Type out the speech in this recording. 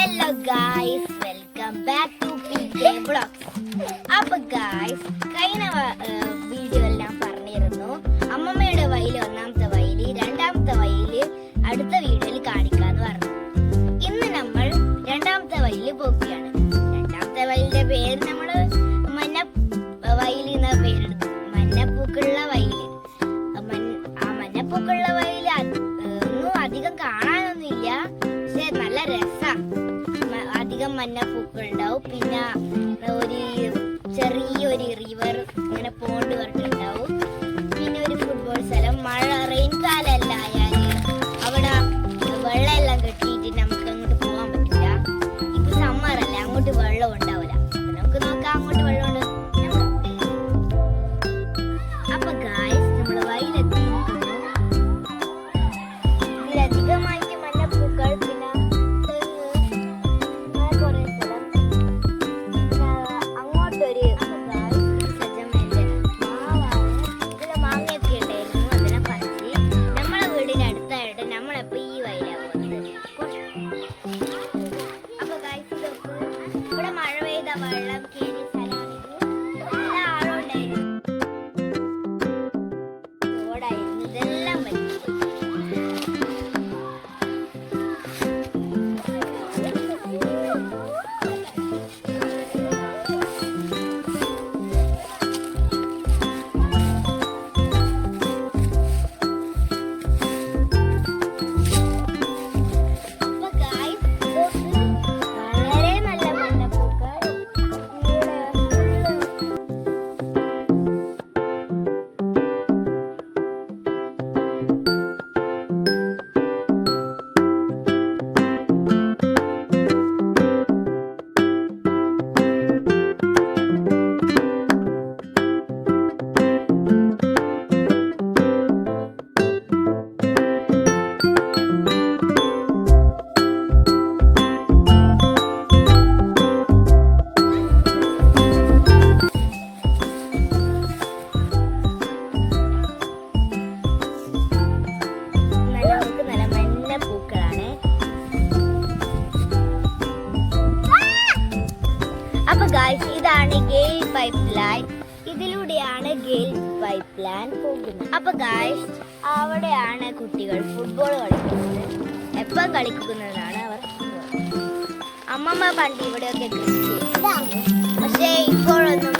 Hello guys welcome back to P K vlogs അപ്പൊ guys കഴിഞ്ഞ വീഡിയോയിൽ ഞാൻ പറഞ്ഞിരുന്നു. അമ്മമ്മയുടെ വയൽ ഒന്നാമത്തെ വയൽ രണ്ടാമത്തെ വയൽ അടുത്ത വീഡിയോയിൽ കാണിക്കാന്ന് പറഞ്ഞു. ഇന്ന് നമ്മൾ രണ്ടാമത്തെ വയൽ പോവുകയാണ്. രണ്ടാമത്തെ വയലിന്റെ പേര് നമ്മൾ മഞ്ഞ വയലിൽ എന്ന പേരെടുത്തു? മഞ്ഞപ്പൂക്കുള്ള വയൽ. ആ മഞ്ഞ- മഞ്ഞപ്പൂക്കുള്ള വയൽ ഒന്നും അധികം കാണാനൊന്നുമില്ല. പക്ഷെ നല്ല രസാ. അധികം മഞ്ഞപ്പൂക്കൾ ഉണ്ടാവും. പിന്നെ ഒരു ഗായ്സ് ഇതാണ് ഗെയിൽ പൈപ്പ് ലൈൻ ഇതിലൂടെയാണ് ഗെയിൽ പൈപ്പ് ലൈൻ പോകുന്നത്. അപ്പൊ ഗായ്സ് അവിടെയാണ് കുട്ടികൾ ഫുട്ബോൾ കളിക്കുന്നത്. എപ്പം കളിക്കുന്നതാണ് അവർ അമ്മമ്മ പണ്ട് ഇവിടെയൊക്കെ. പക്ഷേ ഇപ്പോഴൊന്നും